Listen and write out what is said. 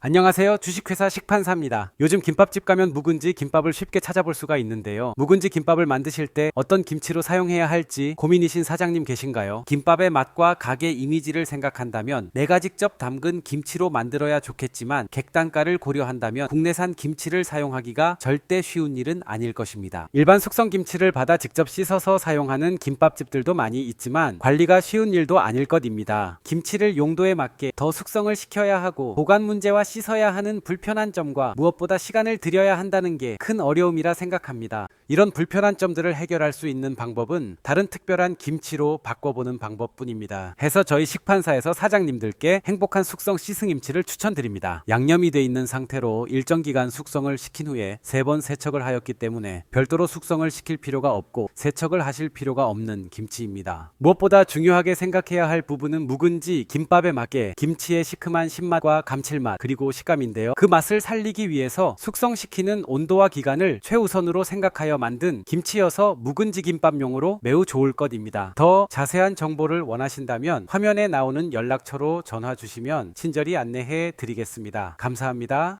안녕하세요. 주식회사 식판사입니다. 요즘 김밥집 가면 묵은지 김밥을 쉽게 찾아볼 수가 있는데요. 묵은지 김밥을 만드실 때 어떤 김치로 사용해야 할지 고민이신 사장님 계신가요? 김밥의 맛과 가게 이미지를 생각한다면 내가 직접 담근 김치로 만들어야 좋겠지만 객단가를 고려한다면 국내산 김치를 사용하기가 절대 쉬운 일은 아닐 것입니다. 일반 숙성 김치를 받아 직접 씻어서 사용하는 김밥집들도 많이 있지만 관리가 쉬운 일도 아닐 것입니다. 김치를 용도에 맞게 더 숙성을 시켜야 하고 보관 문제와 씻어야 하는 불편한 점과 무엇보다 시간을 들여야 한다는 게 큰 어려움이라 생각합니다. 이런 불편한 점들을 해결할 수 있는 방법은 다른 특별한 김치로 바꿔보는 방법뿐입니다. 해서 저희 식판사에서 사장님들께 행복한 숙성 시승김치를 추천드립니다. 양념이 돼 있는 상태로 일정 기간 숙성을 시킨 후에 세 번 세척을 하였기 때문에 별도로 숙성을 시킬 필요가 없고 세척을 하실 필요가 없는 김치입니다. 무엇보다 중요하게 생각해야 할 부분은 묵은지 김밥에 맞게 김치의 시큼한 신맛과 감칠맛 그리고 식감인데요. 그 맛을 살리기 위해서 숙성시키는 온도와 기간을 최우선으로 생각하여 만든 김치여서 묵은지 김밥용으로 매우 좋을 것입니다. 더 자세한 정보를 원하신다면 화면에 나오는 연락처로 전화 주시면 친절히 안내해 드리겠습니다. 감사합니다.